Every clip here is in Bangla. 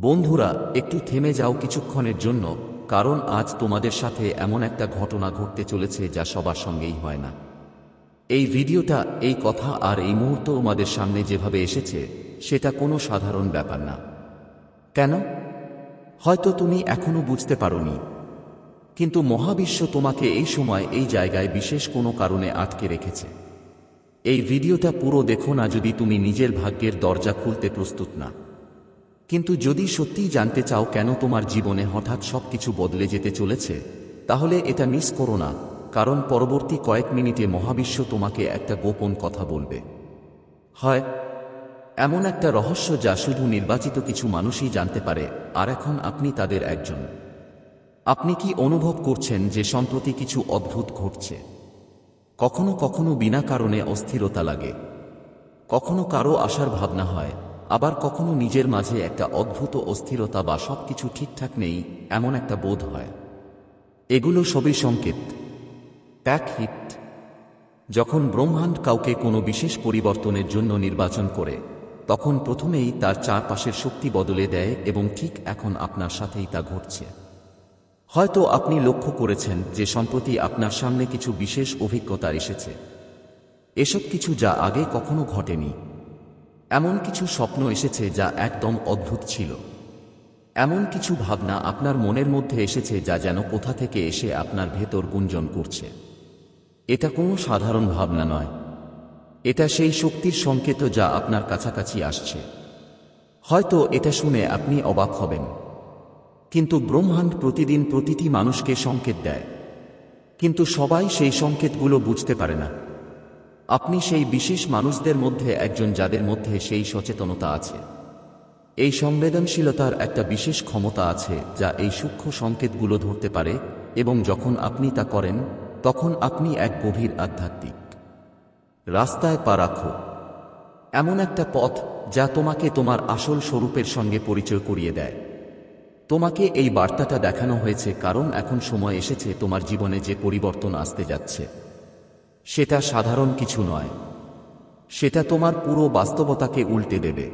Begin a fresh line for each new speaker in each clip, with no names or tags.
বন্ধুরা, একটু থেমে যাও কিছুক্ষণের জন্য, কারণ আজ তোমাদের সাথে এমন একটা ঘটনা ঘটতে চলেছে যা সবার সঙ্গেই হয় না। এই ভিডিওটা, এই কথা আর এই মুহূর্ত আমাদের সামনে যেভাবে এসেছে, সেটা কোনো সাধারণ ব্যাপার না। কেন? হয়তো তুমি এখনও বুঝতে পারোনি। কিন্তু মহাবিশ্ব তোমাকে এই সময় এই জায়গায় বিশেষ কোনো কারণে আটকে রেখেছে। এই ভিডিওটা পুরো দেখো না যদি তুমি নিজের ভাগ্যের দরজা খুলতে প্রস্তুত না। কিন্তু যদি সত্যিই জানতে চাও কেন তোমার জীবনে হঠাৎ সবকিছু বদলে যেতে চলেছে, তাহলে এটা মিস করো না, কারণ পরবর্তী কয়েক মিনিটে মহাবিশ্ব তোমাকে একটা গোপন কথা বলবে। হয়, এমন একটা রহস্য যা শুধু নির্বাচিত কিছু মানুষই জানতে পারে, আর এখন আপনি তাদের একজন। আপনি কি অনুভব করছেন যে সম্প্রতি কিছু অদ্ভুত ঘটছে? কখনো কখনো বিনা কারণে অস্থিরতা লাগে। কখনো কারও আসার ভাবনা হয় আবার কখনো নিজের মাঝে একটা অদ্ভুত অস্থিরতা বা সবকিছু ঠিকঠাক নেই, এমন একটা বোধ হয়। এগুলো সবই সংকেত। প্যাক হিট যখন ব্রহ্মাণ্ড কাউকে কোনো বিশেষ পরিবর্তনের জন্য নির্বাচন করে, তখন প্রথমেই তার চারপাশের শক্তি বদলে দেয় এবং ঠিক এখন আপনার সাথেই তা ঘটছে। হয়তো আপনি লক্ষ্য করেছেন যে সম্প্রতি আপনার সামনে কিছু বিশেষ অভিজ্ঞতা এসেছে। এসব কিছু যা আগে কখনো ঘটেনি। এমন কিছু স্বপ্ন এসেছে যা একদম অদ্ভুত ছিল। এমন কিছু ভাবনা আপনার মনের মধ্যে এসেছে যা যেন কোথা থেকে এসে আপনার ভেতর গুঞ্জন করছে। এটা কোনো সাধারণ ভাবনা নয়। এটা সেই শক্তির সংকেত যা আপনার কাছাকাছি আসছে। হয়তো এটা শুনে আপনি অবাক হবেন। কিন্তু ব্রহ্মাণ্ড প্রতিদিন প্রতিটি মানুষকে সংকেত দেয়। কিন্তু সবাই সেই সংকেতগুলো বুঝতে পারে না। আপনি সেই বিশেষ মানুষদের মধ্যে একজন যাদের মধ্যে সেই সচেতনতা আছে। এই সংবেদনশীলতার একটা বিশেষ ক্ষমতা আছে, যা এই সূক্ষ্ম সংকেতগুলো ধরতে পারে, এবং যখন আপনি তা করেন, তখন আপনি এক গভীর আধ্যাত্মিক রাস্তায় পা রাখো। এমন একটা পথ, যা তোমাকে তোমার আসল স্বরূপের সঙ্গে পরিচয় করিয়ে দেয়। তোমাকে এই বার্তাটা দেখানো হয়েছে কারণ এখন সময় এসেছে তোমার জীবনে যে পরিবর্তন আসতে যাচ্ছে। সেটা সাধারণ কিছু নয়। সেটা তোমার পুরো বাস্তবতাকে উল্টে দেবে।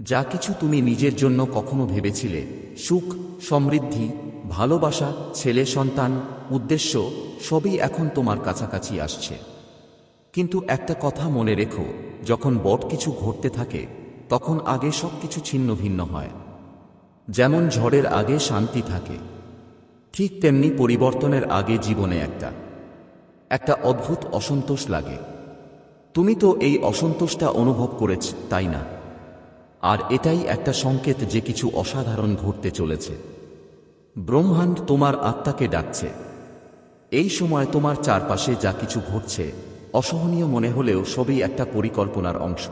যা কিছু তুমি নিজের জন্য কখনো ভেবেছিলে, সুখ, সমৃদ্ধি, ভালোবাসা, ছেলে, সন্তান, উদ্দেশ্য, সবই এখন তোমার কাছাকাছি আসছে। কিন্তু একটা কথা মনে রেখো, যখন বট কিছু ঘটতে থাকে, তখন আগে সব কিছু ছিন্ন ভিন্ন হয়। যেমন ঝড়ের আগে শান্তি থাকে, ঠিক তেমনি পরিবর্তনের আগে জীবনে একটা। একটা অদ্ভুত অসন্তোষ লাগে। তুমি তো এই অসন্তোষটা অনুভব করেছ, তাই না? আর এটাই একটা সংকেত যে কিছু অসাধারণ ঘটতে চলেছে। ব্রহ্মাণ্ড তোমার আত্মাকে ডাকছে। এই সময় তোমার চারপাশে যা কিছু ঘটছে, অসহনীয় মনে হলেও সবই একটা পরিকল্পনার অংশ।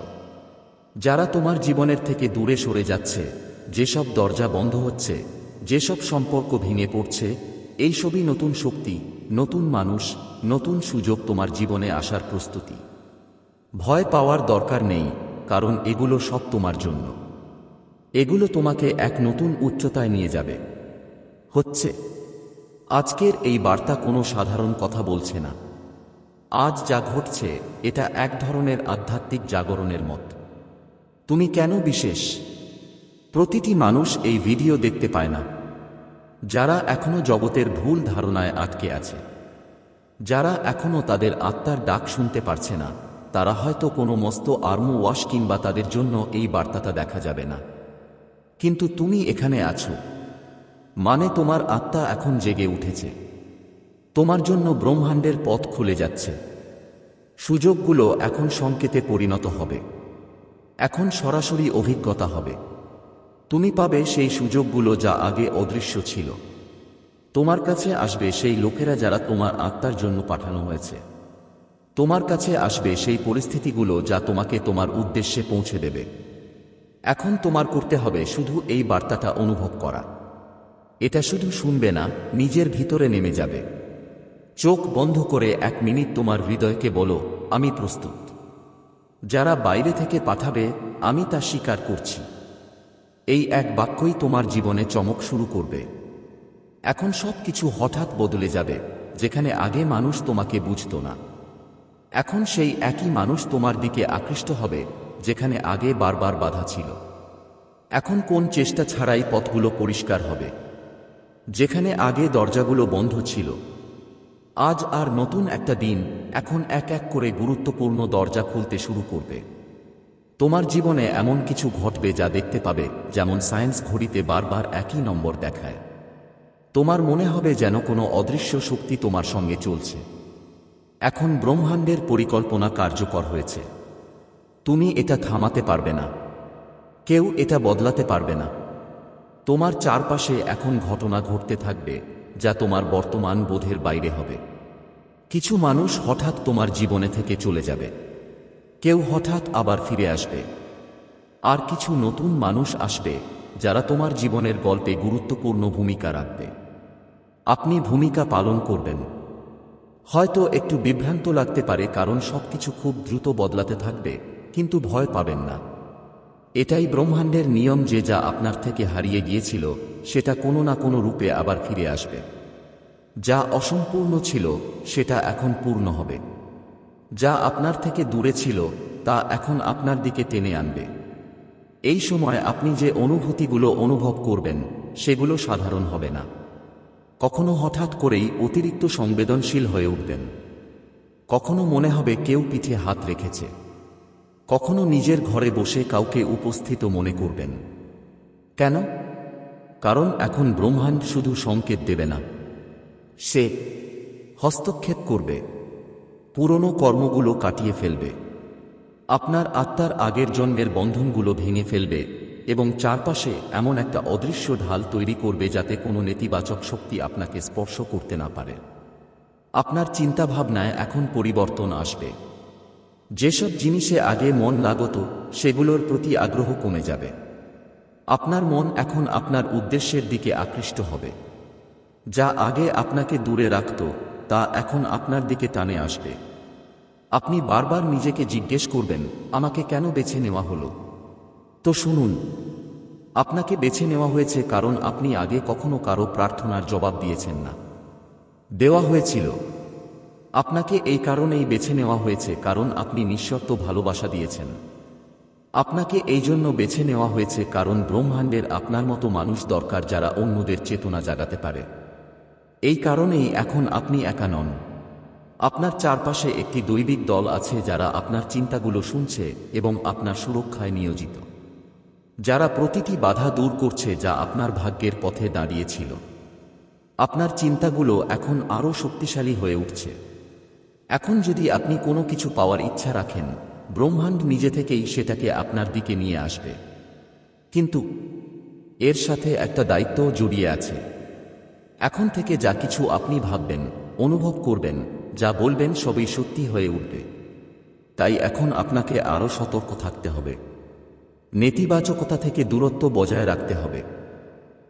যারা তোমার জীবনের থেকে দূরে সরে যাচ্ছে, যেসব দরজা বন্ধ হচ্ছে, যেসব সম্পর্ক ভেঙে পড়ছে, এই সবই নতুন শক্তি, নতুন মানুষ নতুন সুযোগ তোমার জীবনে আসার প্রস্তুতি। ভয় পাওয়ার দরকার নেই, কারণ এগুলো সব তোমার জন্য। এগুলো তোমাকে এক নতুন উচ্চতায় নিয়ে যাবে। হচ্ছে, আজকের এই বার্তা কোনো সাধারণ কথা বলছে না। আজ যা ঘটছে, এটা এক ধরনের আধ্যাত্মিক জাগরণের মত। তুমি কেন বিশেষ? প্রতিটি মানুষ এই ভিডিও দেখতে পায় না। যারা এখনও জগতের ভুল ধারণায় আটকে আছে। যারা এখনও তাদের আত্মার ডাক শুনতে পারছে না, তারা হয়তো কোনো মস্ত আর্মো ওয়াশ কিংবা তাদের জন্য এই বার্তাটা দেখা যাবে না। কিন্তু তুমি এখানে আছো। মানে তোমার আত্মা এখন জেগে উঠেছে। তোমার জন্য ব্রহ্মাণ্ডের পথ খুলে যাচ্ছে। সুযোগগুলো এখন সংকেতে পরিণত হবে। এখন সরাসরি অভিজ্ঞতা হবে। তুমি পাবে সেই সুযোগগুলো যা আগে অদৃশ্য ছিল। তোমার কাছে আসবে সেই লোকেরা যারা তোমার আত্মার জন্য পাঠানো হয়েছে। তোমার কাছে আসবে সেই পরিস্থিতিগুলো যা তোমাকে তোমার উদ্দেশ্যে পৌঁছে দেবে। এখন তোমার করতে হবে শুধু এই বার্তাটা অনুভব করা। এটা শুধু শুনবে না, নিজের ভিতরে নেমে যাবে। চোখ বন্ধ করে এক মিনিট তোমার হৃদয়কে বলো, আমি প্রস্তুত। যারা বাইরে থেকে পাঠাবে, আমি তা স্বীকার করছি। এই এক বাক্যই তোমার জীবনে চমক শুরু করবে। এখন সব কিছু হঠাৎ বদলে যাবে, যেখানে আগে মানুষ তোমাকে বুঝত না। এখন সেই একই মানুষ তোমার দিকে আকৃষ্ট হবে, যেখানে আগে বারবার বাধা ছিল। এখন কোন চেষ্টা ছাড়াই পথগুলো পরিষ্কার হবে? যেখানে আগে দরজাগুলো বন্ধ ছিল। আজ আর নতুন একটা দিন এখন এক এক করে গুরুত্বপূর্ণ দরজা খুলতে শুরু করবে। তোমার জীবনে এমন কিছু ঘটবে যা দেখতে পাবে, যেমন সায়েন্স ঘড়িতে বারবার একই নম্বর দেখায়। তোমার মনে হবে যেন কোনো অদৃশ্য শক্তি তোমার সঙ্গে চলছে। এখন ব্রহ্মাণ্ডের পরিকল্পনা কার্যকর হয়েছে। তুমি এটা থামাতে পারবে না। কেউ এটা বদলাতে পারবে না। তোমার চারপাশে এখন ঘটনা ঘটতে থাকবে, যা তোমার বর্তমান বোধের বাইরে হবে। কিছু মানুষ হঠাৎ তোমার জীবনে থেকে চলে যাবে। কেউ হঠাৎ আবার ফিরে আসবে। আর কিছু নতুন মানুষ আসবে, যারা তোমার জীবনের গল্পে গুরুত্বপূর্ণ ভূমিকা রাখবে। আপনি ভূমিকা পালন করবেন। হয়তো একটু বিভ্রান্ত লাগতে পারে কারণ সবকিছু খুব দ্রুত বদলাতে থাকবে, কিন্তু ভয় পাবেন না। এটাই ব্রহ্মাণ্ডের নিয়ম যে যা আপনার থেকে হারিয়ে গিয়েছিল, সেটা কোনো না কোনো রূপে আবার ফিরে আসবে। যা অসম্পূর্ণ ছিল, সেটা এখন পূর্ণ হবে। যা আপনার থেকে দূরে ছিল, তা এখন আপনার দিকে টেনে আনবে। এই সময় আপনি যে অনুভূতিগুলো অনুভব করবেন, সেগুলো সাধারণ হবে না। কখনো হঠাৎ করেই অতিরিক্ত সংবেদনশীল হয়ে উঠবেন। কখনো মনে হবে কেউ পিঠে হাত রেখেছে। কখনো নিজের ঘরে বসে কাউকে উপস্থিত মনে করবেন। কেন? কারণ এখন ব্রহ্মাণ্ড শুধু সংকেত দেবে না। সে হস্তক্ষেপ করবে। পুরনো কর্মগুলো কাটিয়ে ফেলবে। আপনার আত্মার আগের জন্মের বন্ধনগুলো ভেঙে ফেলবে। এবং চারপাশে এমন একটা অদৃশ্য ঢাল তৈরি করবে যাতে কোনো নেতিবাচক শক্তি আপনাকে স্পর্শ করতে না পারে। আপনার চিন্তাভাবনায় এখন পরিবর্তন আসবে। যেসব জিনিসে আগে মন লাগত, সেগুলোর প্রতি আগ্রহ কমে যাবে। আপনার মন এখন আপনার উদ্দেশ্যের দিকে আকৃষ্ট হবে। যা আগে আপনাকে দূরে রাখত, তা এখন আপনার দিকে টানে আসবে। আপনি বারবার নিজেকে জিজ্ঞেস করবেন, আমাকে কেন বেছে নেওয়া হলো? তো শুনুন আপনাকে বেছে নেওয়া হয়েছে কারণ আপনি আগে কখনো কারও প্রার্থনার জবাব দিয়েছেন না। দেওয়া হয়েছিল। আপনাকে এই কারণেই বেছে নেওয়া হয়েছে কারণ আপনি নিঃশর্ত ভালোবাসা দিয়েছেন। আপনাকে এই জন্য বেছে নেওয়া হয়েছে কারণ ব্রহ্মাণ্ডের আপনার মতো মানুষ দরকার যারা অন্যদের চেতনা জাগাতে পারে। এই কারণেই এখন আপনি একা নন। আপনার চারপাশে একটি দৈবিক দল আছে যারা আপনার চিন্তাগুলো শুনছে এবং আপনার সুরক্ষায় নিয়োজিত। যারা প্রতিটি বাধা দূর করছে যা আপনার ভাগ্যের পথে দাঁড়িয়েছিল। আপনার চিন্তাগুলো এখন আরও শক্তিশালী হয়ে উঠছে। এখন যদি আপনি কোনো কিছু পাওয়ার ইচ্ছা রাখেন, ব্রহ্মাণ্ড নিজে থেকেই সেটাকে আপনার দিকে নিয়ে আসবে। কিন্তু এর সাথে একটা দায়িত্বও জড়িয়ে আছে। এখন থেকে যা কিছু আপনি ভাববেন, অনুভব করবেন, যা বলবেন সবই সত্যি হয়ে উঠবে। তাই এখন আপনাকে আরও সতর্ক থাকতে হবে। নেতিবাচকতা থেকে দূরত্ব বজায় রাখতে হবে।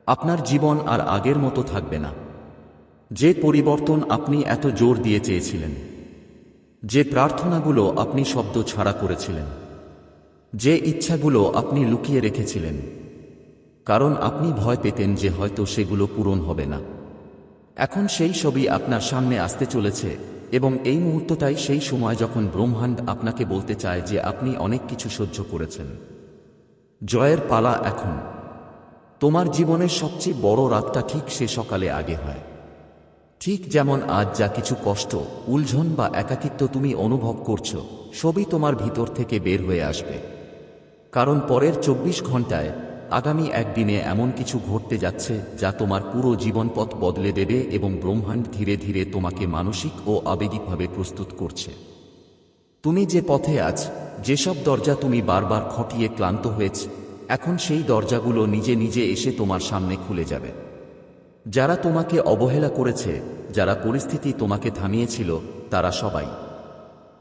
আপনার জীবন আর আগের মতো থাকবে না। যে পরিবর্তন আপনি এত জোর দিয়ে চেয়েছিলেন, যে প্রার্থনাগুলো আপনি শব্দ ছাড়া করেছিলেন, যে ইচ্ছাগুলো আপনি লুকিয়ে রেখেছিলেন, কারণ আপনি ভয় পেতেন যে হয়তো সেগুলো পূরণ হবে না। এখন সেই ছবি আপনার সামনে আসতে চলেছে এবং এই মুহূর্তটাই সেই সময় যখন ব্রহ্মাণ্ড আপনাকে বলতে চায় যে আপনি অনেক কিছু সহ্য করেছেন। জয়ের পালা এখন। তোমার জীবনের সবচেয়ে বড় রাতটা ঠিক সে সকালে আগে হয়। ঠিক যেমন আজ যা কিছু কষ্ট, উলঝন বা একাকিত্ব তুমি অনুভব করছ, সবই তোমার ভিতর থেকে বের হয়ে আসবে। কারণ পরের চব্বিশ ঘন্টায় আগামী একদিনে এমন কিছু ঘটতে যাচ্ছে যা তোমার পুরো জীবনপথ বদলে দেবে এবং ব্রহ্মাণ্ড ধীরে ধীরে তোমাকে মানসিক ও আবেগিকভাবে প্রস্তুত করছে। তুমি যে পথে আছ, যেসব দরজা তুমি বারবার খটিয়ে ক্লান্ত হয়েছ, এখন সেই দরজাগুলো নিজে নিজে এসে তোমার সামনে খুলে যাবে। যারা তোমাকে অবহেলা করেছে, যারা পরিস্থিতি তোমাকে থামিয়েছিল, তারা সবাই।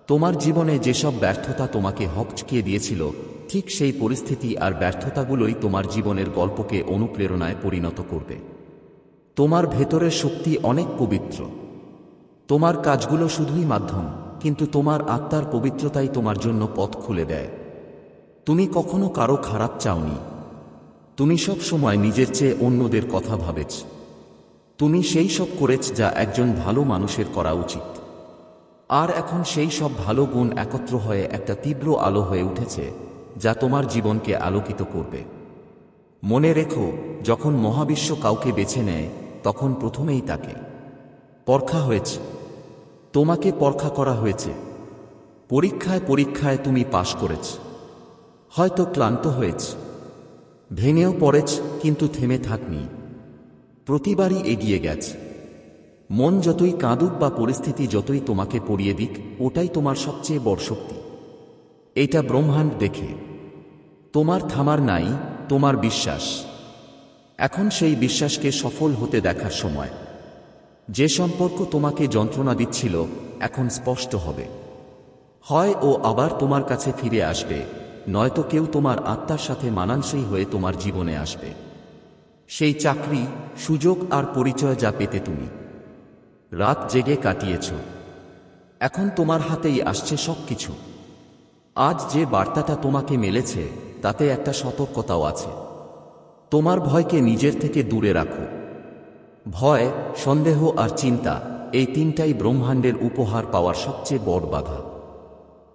তোমার জীবনে যেসব ব্যর্থতা তোমাকে হকচকিয়ে দিয়েছিল, ঠিক সেই পরিস্থিতি আর ব্যর্থতাগুলোই তোমার জীবনের গল্পকে অনুপ্রেরণায় পরিণত করবে। তোমার ভেতরের শক্তি অনেক পবিত্র। তোমার কাজগুলো শুধুই মাধ্যম। কিন্তু তোমার আত্মার পবিত্রতাই তোমার জন্য পথ খুলে দেয়। তুমি কখনো কারও খারাপ চাওনি। তুমি সব সময় নিজের চেয়ে অন্যদের কথা ভাবেছ। তুমি সেই সব করেছ যা একজন ভালো মানুষের করা উচিত। আর এখন সেই সব ভালো গুণ একত্র হয়ে একটা তীব্র আলো হয়ে উঠেছে, যা তোমার জীবনকে আলোকিত করবে। মনে রেখো, যখন মহাবিশ্ব কাউকে বেছে নেয়, তখন প্রথমেই তাকে। পরখা হয়েছে। তোমাকে পরখা করা হয়েছে। পরীক্ষায় পরীক্ষায় তুমি পাশ করেছ। হয়তো ক্লান্ত হয়েছ। ভেঙেও পড়েছ, কিন্তু থেমে থাকনি। প্রতিবারই এগিয়ে গেছে। মন যতই কাঁদুক বা পরিস্থিতি যতই তোমাকে পড়িয়ে দিক, ওটাই তোমার সবচেয়ে বড় শক্তি। এটা ব্রহ্মাণ্ড দেখে। তোমার থামার নাই, তোমার বিশ্বাস। এখন সেই বিশ্বাসকে সফল হতে দেখার সময়। যে সম্পর্ক তোমাকে যন্ত্রণা দিচ্ছিল, এখন স্পষ্ট হবে। হয় ও আবার তোমার কাছে ফিরে আসবে, নয়তো কেউ তোমার আত্মার সাথে মানানসই হয়ে তোমার জীবনে আসবে। সেই চাকরি, সুযোগ আর পরিচয় যা পেতে তুমি। রাত জেগে কাটিয়েছ। এখন তোমার হাতেই আসছে সব কিছু আজ যে বার্তাটা তোমাকে মেলেছে, তাতে একটা সতর্কতাও আছে। তোমার ভয়কে নিজের থেকে দূরে রাখো। ভয়, সন্দেহ আর চিন্তা এই তিনটাই ব্রহ্মাণ্ডের উপহার পাওয়ার সবচেয়ে বড় বাধা।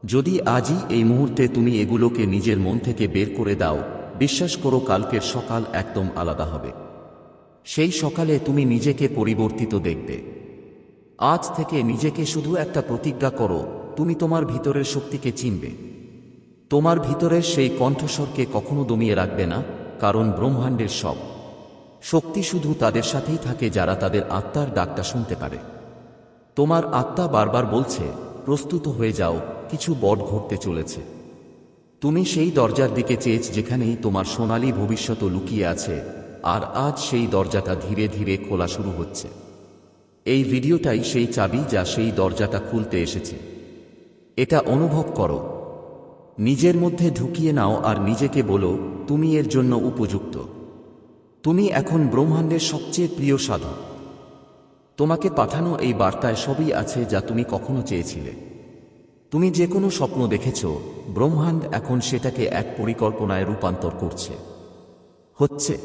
যদি আজই এই মুহূর্তে তুমি এগুলোকে নিজের মন থেকে বের করে দাও, বিশ্বাস করো কালকের সকাল একদম আলাদা হবে। সেই সকালে তুমি নিজেকে পরিবর্তিত দেখবে। আজ থেকে নিজেকে শুধু একটা প্রতিজ্ঞা করো, তুমি তোমার ভিতরের শক্তিকে চিনবে। তোমার ভিতরের সেই কণ্ঠস্বরকে কখনো দমিয়ে রাখবে না, কারণ ব্রহ্মাণ্ডের সব। শক্তি শুধু তাদের সাথেই থাকে যারা তাদের আত্মার ডাকটা শুনতে পারে। তোমার আত্মা বারবার বলছে, প্রস্তুত হয়ে যাও, কিছু বট ঘটতে চলেছে। তুমি সেই দরজার দিকে চেয়েছ যেখানেই তোমার সোনালী ভবিষ্যৎ লুকিয়ে আছে, আর আজ সেই দরজাটা ধীরে ধীরে খোলা শুরু হচ্ছে। এই ভিডিওটাই সেই চাবি যা সেই দরজাটা খুলতে এসেছে। এটা অনুভব করো। নিজের মধ্যে ঢুকিয়ে নাও আর নিজেকে বলো, তুমি এর জন্য উপযুক্ত। তুমি এখন ব্রহ্মাণ্ডের সবচেয়ে প্রিয় সাধক। তোমাকে পাঠানো এই বার্তায় সবই আছে যা তুমি কখনো চেয়েছিলে। তুমি যে কোনো স্বপ্ন দেখেছ, ব্রহ্মাণ্ড এখন সেটাকে এক পরিকল্পনায় রূপান্তর করছে। হচ্ছে।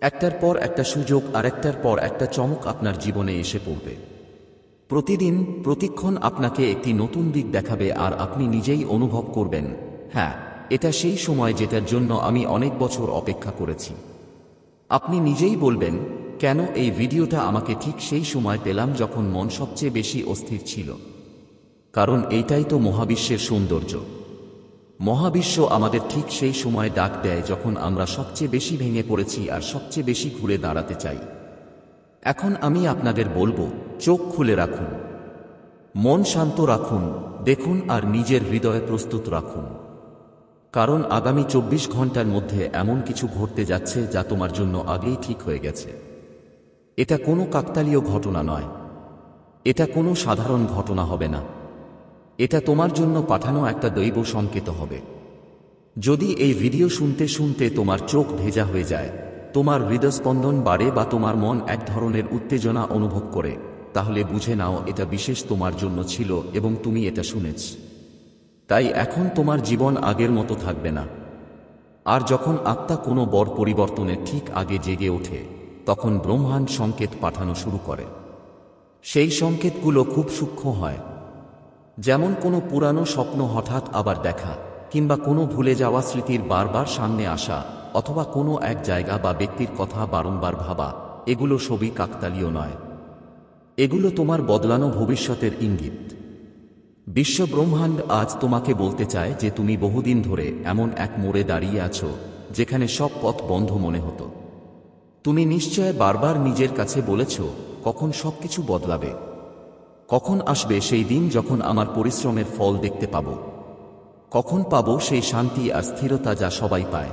একটার পর একটা সুযোগ আর একটার পর একটা চমক আপনার জীবনে এসে পড়বে। প্রতিদিন, প্রতিক্ষণ আপনাকে একটি নতুন দিক দেখাবে আর আপনি নিজেই অনুভব করবেন হ্যাঁ এটা সেই সময় যেটার জন্য আমি অনেক বছর অপেক্ষা করেছি। আপনি নিজেই বলবেন, কেন এই ভিডিওটা আমাকে ঠিক সেই সময় পেলাম যখন মন সবচেয়ে বেশি অস্থির ছিল। কারণ এইটাই তো মহাবিশ্বের সৌন্দর্য। মহাবিশ্ব আমাদের ঠিক সেই সময় ডাক দেয় যখন আমরা সবচেয়ে বেশি ভেঙে পড়েছি আর সবচেয়ে বেশি ঘুরে দাঁড়াতে চাই। এখন আমি আপনাদের বলব, চোখ খুলে রাখুন। মন শান্ত রাখুন, দেখুন আর নিজের হৃদয়ে প্রস্তুত রাখুন। কারণ আগামী চব্বিশ ঘণ্টার মধ্যে এমন কিছু ঘটতে যাচ্ছে যা তোমার জন্য আগেই ঠিক হয়ে গেছে। এটা কোনো কাকতালীয় ঘটনা নয়। এটা কোনো সাধারণ ঘটনা হবে না। এটা তোমার জন্য পাঠানো একটা দৈব সংকেত হবে। যদি এই ভিডিও শুনতে শুনতে তোমার চোখ ভেজা হয়ে যায়, তোমার হৃদস্পন্দন বাড়ে বা তোমার মন এক ধরনের উত্তেজনা অনুভব করে, তাহলে বুঝে নাও এটা বিশেষ তোমার জন্য ছিল এবং তুমি এটা শুনেছ। তাই এখন তোমার জীবন আগের মতো থাকবে না। আর যখন আত্মা কোনো বড় পরিবর্তনের ঠিক আগে জেগে ওঠে, তখন ব্রহ্মাণ্ড সংকেত পাঠানো শুরু করে। সেই সংকেতগুলো খুব সূক্ষ্ম হয়। যেমন কোনো পুরানো স্বপ্ন হঠাৎ আবার দেখা, কিংবা কোনো ভুলে যাওয়া স্মৃতির বারবার সামনে আসা, অথবা কোনো এক জায়গা বা ব্যক্তির কথা বারংবার ভাবা, এগুলো সবই কাকতালীয় নয়। এগুলো তোমার বদলানো ভবিষ্যতের ইঙ্গিত। বিশ্ব ব্রহ্মাণ্ড আজ তোমাকে বলতে চায় যে তুমি বহুদিন ধরে এমন এক মোড়ে দাঁড়িয়ে আছো, যেখানে সব পথ বন্ধ মনে হতো। তুমি নিশ্চয় বারবার নিজের কাছে বলেছ, কখন সবকিছু বদলাবে। কখন আসবে সেই দিন যখন আমার পরিশ্রমের ফল দেখতে পাব। কখন পাব সেই শান্তি আর স্থিরতা যা সবাই পায়।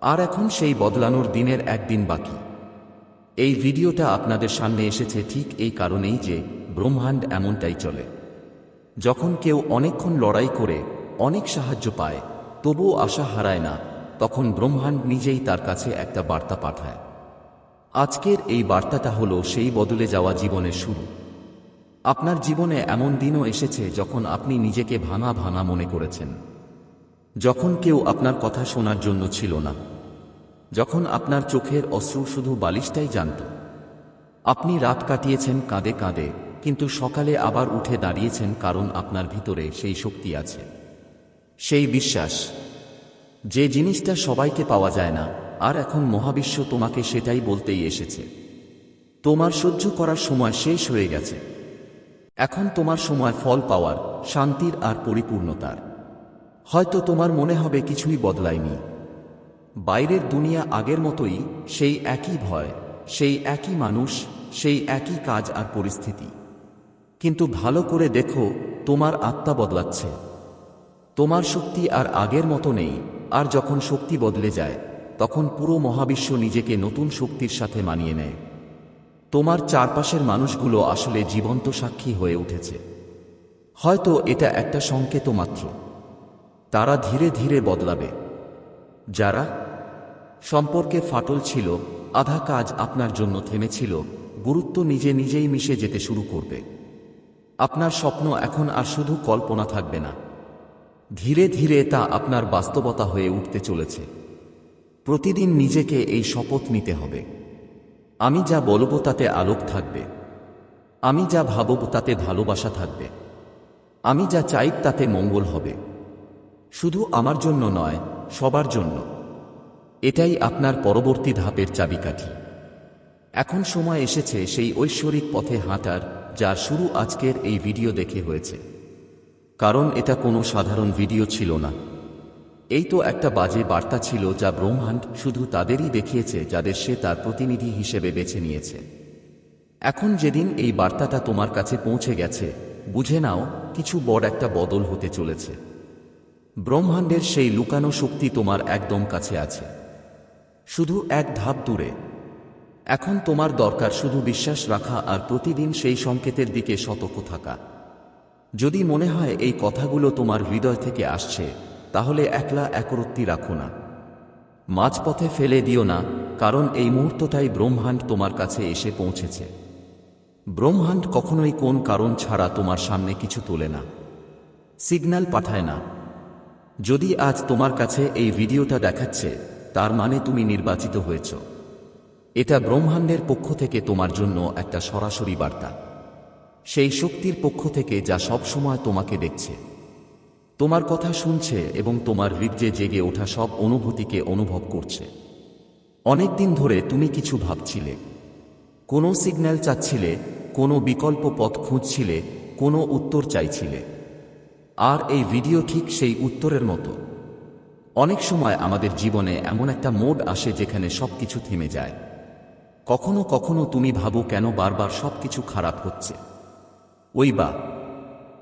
আর এখন সেই বদলানোর দিনের একদিন বাকি। এই ভিডিওটা আপনাদের সামনে এসেছে ঠিক এই কারণেই যে ব্রহ্মাণ্ড এমনটাই চলে। যখন কেউ অনেকক্ষণ লড়াই করে অনেক সাহায্য পায়, তবুও আশা হারায় না, তখন ব্রহ্মাণ্ড নিজেই তার কাছে একটা বার্তা পাঠায়। আজকের এই বার্তাটা হলো সেই বদলে যাওয়া জীবনের শুরু। আপনার জীবনে এমন দিনও এসেছে যখন আপনি নিজেকে ভাঙা ভাঙা মনে করেছেন। যখন কেউ আপনার কথা শোনার জন্য ছিল না। যখন আপনার চোখের অশ্রু শুধু বালিশটাই জানত। আপনি রাত কাটিয়েছেন কাঁদে কাঁদে কিন্তু সকালে আবার উঠে দাঁড়িয়েছেন কারণ আপনার ভিতরে সেই শক্তি আছে। সেই বিশ্বাস। যে জিনিসটা সবাইকে পাওয়া যায় না, আর এখন মহাবিশ্ব তোমাকে সেটাই বলতেই এসেছে। তোমার সহ্য করার সময় শেষ হয়ে গেছে। এখন তোমার সময় ফল পাওয়ার, শান্তির আর পরিপূর্ণতার। হয়তো তোমার মনে হবে কিছুই বদলায়নি। বাইরের দুনিয়া আগের মতোই, সেই একই ভয়, সেই একই মানুষ, সেই একই কাজ আর পরিস্থিতি। কিন্তু ভালো করে দেখো, তোমার আত্মা বদলাচ্ছে। তোমার শক্তি আর আগের মতো নেই, আর যখন শক্তি বদলে যায়, তখন পুরো মহাবিশ্ব নিজেকে নতুন শক্তির সাথে মানিয়ে নেয়। তোমার চারপাশের মানুষগুলো আসলে জীবন্ত সাক্ষী হয়ে উঠেছে। হয়তো এটা একটা সংকেত মাত্র। তারা ধীরে ধীরে বদলাবে। যারা? সম্পর্কে ফাটল ছিল, আধা কাজ আপনার জন্য থেমেছিল, গুরুত্ব নিজে নিজেই মিশে যেতে শুরু করবে। আপনার স্বপ্ন এখন আর শুধু কল্পনা থাকবে না। ধীরে ধীরে তা আপনার বাস্তবতা হয়ে উঠতে চলেছে। প্রতিদিন নিজেকে এই শপথ নিতে হবে। আমি যা বলব তাতে আলোক থাকবে। আমি যা ভাবব তাতে ভালোবাসা থাকবে। আমি যা চাই তাতে মঙ্গল হবে। শুধু আমার জন্য নয়, সবার জন্য। এটাই আপনার পরবর্তী ধাপের চাবিকাঠি। এখন সময় এসেছে সেই ঐশ্বরিক পথে হাঁটার যার শুরু আজকের এই ভিডিও দেখে হয়েছে। কারণ এটা কোনো সাধারণ ভিডিও ছিল না। এই তো একটা বাজে বার্তা ছিল যা ব্রহ্মাণ্ড শুধু তাদেরই দেখিয়েছে, যাদের সে তার প্রতিনিধি হিসেবে বেছে নিয়েছে। এখন যেদিন এই বার্তাটা তোমার কাছে পৌঁছে গেছে, বুঝে নাও, কিছু বড় একটা বদল হতে চলেছে। ব্রহ্মাণ্ডের সেই লুকানো শক্তি তোমার একদম কাছে আছে। শুধু এক ধাপ দূরে এখন তোমার দরকার শুধু বিশ্বাস রাখা আর প্রতিদিন সেই সংকেতের দিকে সতর্ক থাকা। যদি মনে হয় এই কথাগুলো তোমার হৃদয় থেকে আসছে, তাহলে একলা একরত্তি রাখো না। মাঝপথে ফেলে দিও না, কারণ এই মুহূর্তটাই ব্রহ্মাণ্ড তোমার কাছে এসে পৌঁছেছে। ব্রহ্মাণ্ড কখনোই কোন কারণ ছাড়া তোমার সামনে কিছু তোলে না। সিগন্যাল পাঠায় না। যদি আজ তোমার কাছে এই ভিডিওটা দেখাচ্ছে, তার মানে তুমি নির্বাচিত হয়েছ। এটা ব্রহ্মাণ্ডের পক্ষ থেকে তোমার জন্য একটা সরাসরি বার্তা। সেই শক্তির পক্ষ থেকে যা সব সময় তোমাকে দেখছে। তোমার কথা শুনছে এবং তোমার হৃদয়ে জেগে ওঠা সব অনুভূতিকে অনুভব করছে। অনেক দিন ধরে তুমি কিছু ভাবছিলে। কোনো সিগন্যাল চাচ্ছিলে, কোনো বিকল্প পথ খুঁজছিলে, কোনো উত্তর চাইছিলে। আর এই ভিডিও ঠিক সেই উত্তরের মতো। অনেক সময় আমাদের জীবনে এমন একটা মোড আসে যেখানে সবকিছু থেমে যায়। কখনো কখনো তুমি ভাবো কেন বারবার সবকিছু খারাপ হচ্ছে। ওই বা,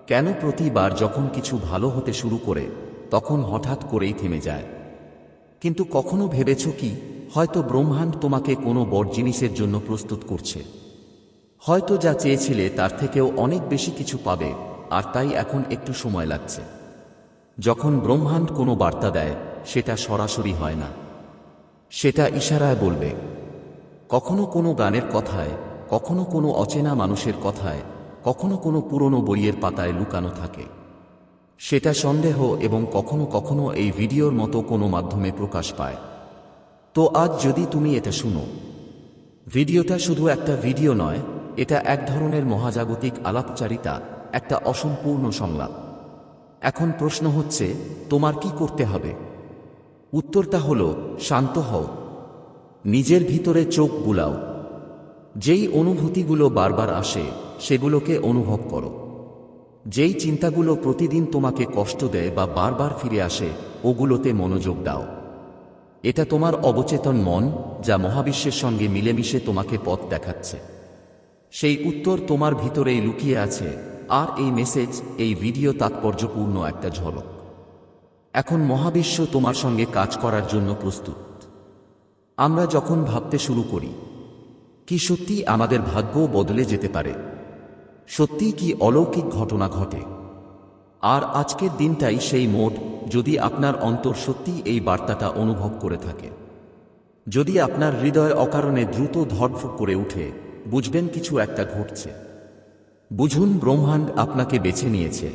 কেন প্রতিবার যখন কিছু ভালো হতে শুরু করে, তখন হঠাৎ করেই থেমে যায়। কিন্তু কখনো ভেবেছ কি, হয়তো ব্রহ্মাণ্ড তোমাকে কোনো বড় জিনিসের জন্য প্রস্তুত করছে। হয়তো যা চেয়েছিলে তার থেকেও অনেক বেশি কিছু পাবে, আর তাই এখন একটু সময় লাগছে। যখন ব্রহ্মাণ্ড কোনো বার্তা দেয়, সেটা সরাসরি হয় না। সেটা ইশারায় বলবে। কখনো কোনো গানের কথায়, কখনো কোনো অচেনা মানুষের কথায়, কখনো কোনো পুরনো বইয়ের পাতায় লুকানো থাকে। সেটা সন্দেহ এবং কখনো কখনো এই ভিডিওর মতো কোনো মাধ্যমে প্রকাশ পায়। তো আজ যদি তুমি এটা শুনো, ভিডিওটা শুধু একটা ভিডিও নয়, এটা এক ধরনের মহাজাগতিক আলাপচারিতা, একটা অসম্পূর্ণ সংলাপ। এখন প্রশ্ন হচ্ছে, তোমার কি করতে হবে? উত্তরটা হলো, শান্ত হও। নিজের ভিতরে চোখ বুলাও। যেই অনুভূতিগুলো বারবার আসে, সেগুলোকে অনুভব করো। যেই চিন্তাগুলো প্রতিদিন তোমাকে কষ্ট দেয় বা বারবার ফিরে আসে, ওগুলোতে মনোযোগ দাও। এটা তোমার অবচেতন মন, যা মহাবিশ্বের সঙ্গে মিলেমিশে তোমাকে পথ দেখাচ্ছে। সেই উত্তর তোমার ভিতরেই লুকিয়ে আছে, আর এই মেসেজ, এই ভিডিও তাৎপর্যপূর্ণ একটা ঝলক। এখন মহাবিশ্ব তোমার সঙ্গে কাজ করার জন্য প্রস্তুত। আমরা যখন ভাবতে শুরু করি, কি সত্যি আমাদের ভাগ্য বদলে যেতে পারে? সত্যিই কি অলৌকিক ঘটনা ঘটে? আর আজকের দিনটাই সেই মোড যদি আপনার অন্তর সত্যি এই বার্তাটা অনুভব করে থাকে। যদি আপনার হৃদয় অকারণে দ্রুত ধরফুক করে উঠে, বুঝবেন কিছু একটা ঘটছে। বুঝুন, ব্রহ্মাণ্ড আপনাকে বেছে নিয়েছে।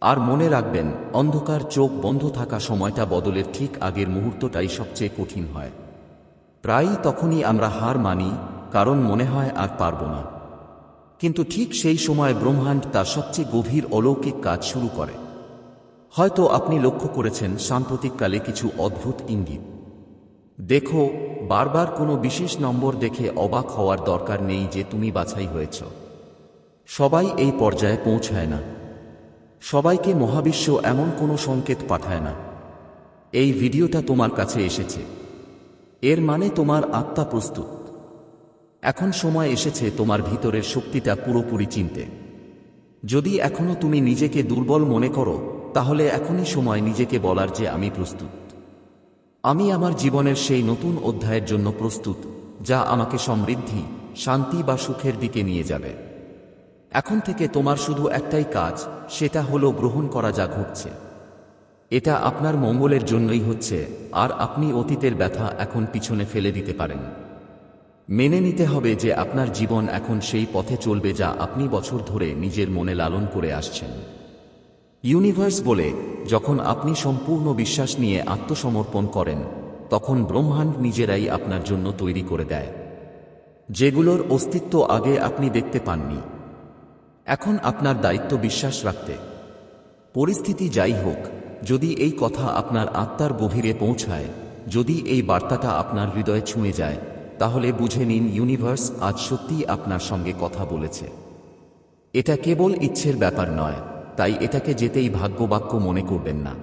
আর মনে রাখবেন, অন্ধকার চোখ বন্ধ থাকা সময়টা বদলের ঠিক আগের মুহূর্তটাই সবচেয়ে কঠিন হয়। প্রায়ই তখনই আমরা হার মানি, কারণ মনে হয় আর পারব না। কিন্তু ঠিক সেই সময় ব্রহ্মাণ্ড তার সবচেয়ে গভীর অলৌকিক কাজ শুরু করে। হয়তো আপনি লক্ষ্য করেছেন সাম্প্রতিককালে কিছু অদ্ভুত ইঙ্গিত। দেখো, বারবার কোনো বিশেষ নম্বর দেখে অবাক হওয়ার দরকার নেই যে তুমি বাছাই হয়েছ। সবাই এই পর্যায়ে পৌঁছায় না। সবাইকে মহাবিশ্ব এমন কোনো সংকেত পাঠায় না। এই ভিডিওটা তোমার কাছে এসেছে। এর মানে তোমার আত্মা প্রস্তুত। এখন সময় এসেছে তোমার ভিতরের শক্তিটা পুরোপুরি চিনতে। যদি এখনও তুমি নিজেকে দুর্বল মনে করো, তাহলে এখনই সময় নিজেকে বলার যে আমি প্রস্তুত। আমি আমার জীবনের সেই নতুন অধ্যায়ের জন্য প্রস্তুত, যা আমাকে সমৃদ্ধি, শান্তি বা সুখের দিকে নিয়ে যাবে। এখন থেকে তোমার শুধু একটাই কাজ, সেটা হলো গ্রহণ করা যা ঘটছে। এটা আপনার মঙ্গলের জন্যই হচ্ছে, আর আপনি অতীতের ব্যথা এখন পিছনে ফেলে দিতে পারেন। মেনে নিতে হবে যে আপনার জীবন এখন সেই পথে চলবে যা আপনি বছর ধরে নিজের মনে লালন করে আসছেন। ইউনিভার্স বলে, যখন আপনি সম্পূর্ণ বিশ্বাস নিয়ে আত্মসমর্পণ করেন, তখন ব্রহ্মাণ্ড নিজেরাই আপনার জন্য তৈরি করে দেয়। যেগুলোর অস্তিত্ব আগে আপনি দেখতে পাননি। এখন আপনার দায়িত্ব বিশ্বাস রাখতে। পরিস্থিতি যাই হোক যদি এই কথা আপনার আত্মার গভীরে পৌঁছায়, যদি এই বার্তাটা আপনার হৃদয়ে ছুঁয়ে যায়, তাহলে বুঝে নিন ইউনিভার্স আজ সত্যিই আপনার সঙ্গে কথা বলেছে। এটা কেবল ইচ্ছের ব্যাপার নয়, তাই এটাকে যেতেই ভাগ্যবাক্য মনে করবেন না।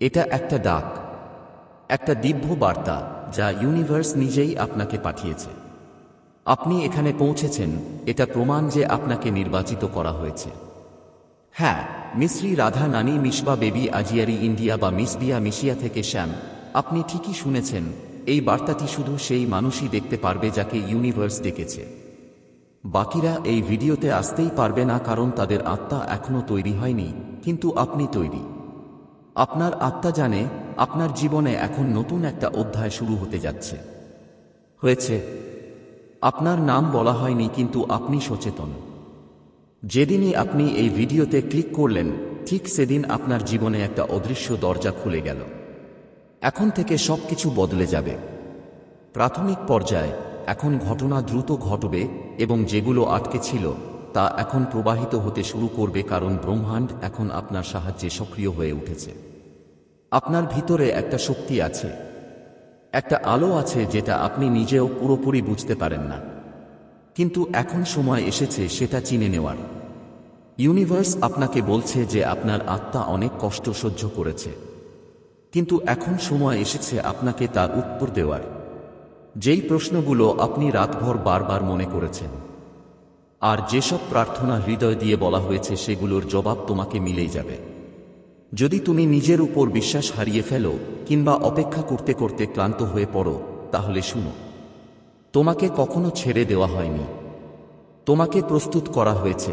এটা একটা ডাক, একটা দিব্য বার্তা যা ইউনিভার্স নিজেই আপনাকে পাঠিয়েছে। আপনি এখানে পৌঁছেছেন, এটা প্রমাণ যে আপনাকে নির্বাচিত করা হয়েছে। হ্যাঁ মিশ্রী রাধা নানি মিসবা বেবি আজিয়ারি ইন্ডিয়া বা মিসবিয়া মিশিয়া থেকে শ্যাম, আপনি ঠিকই শুনেছেন, এই বার্তাটি শুধু সেই মানুষই দেখতে পারবে যাকে ইউনিভার্স ডেকেছে। বাকিরা এই ভিডিওতে আসতেই পারবে না কারণ তাদের আত্মা এখনও তৈরি হয়নি, কিন্তু আপনি তৈরি। আপনার আত্মা জানে, আপনার জীবনে এখন নতুন একটা অধ্যায় শুরু হতে যাচ্ছে। হয়েছে। আপনার নাম বলা হয়নি, কিন্তু আপনি সচেতন। যেদিনই আপনি এই ভিডিওতে ক্লিক করলেন, ঠিক সেদিন আপনার জীবনে একটা অদৃশ্য দরজা খুলে গেল। এখন থেকে সবকিছু বদলে যাবে। প্রাথমিক পর্যায়ে এখন ঘটনা দ্রুত ঘটবে এবং যেগুলো আটকে ছিল, তা এখন প্রবাহিত হতে শুরু করবে কারণ ব্রহ্মাণ্ড এখন আপনার সাহায্যে সক্রিয় হয়ে উঠেছে। আপনার ভিতরে একটা শক্তি আছে। একটা আলো আছে যেটা আপনি নিজেও পুরোপুরি বুঝতে পারেন না। কিন্তু এখন সময় এসেছে সেটা চিনে নেওয়ার। ইউনিভার্স আপনাকে বলছে যে আপনার আত্মা অনেক কষ্ট সহ্য করেছে। কিন্তু এখন সময় এসেছে আপনাকে তার উত্তর দেওয়ার। যেই প্রশ্নগুলো আপনি রাতভর বারবার মনে করেছেন। আর যেসব প্রার্থনা হৃদয় দিয়ে বলা হয়েছে সেগুলোর জবাব তোমাকে মিলেই যাবে। যদি তুমি নিজের উপর বিশ্বাস হারিয়ে ফেলো কিংবা অপেক্ষা করতে করতে ক্লান্ত হয়ে পড়ো, তাহলে শুনো। তোমাকে কখনো ছেড়ে দেওয়া হয়নি। তোমাকে প্রস্তুত করা হয়েছে।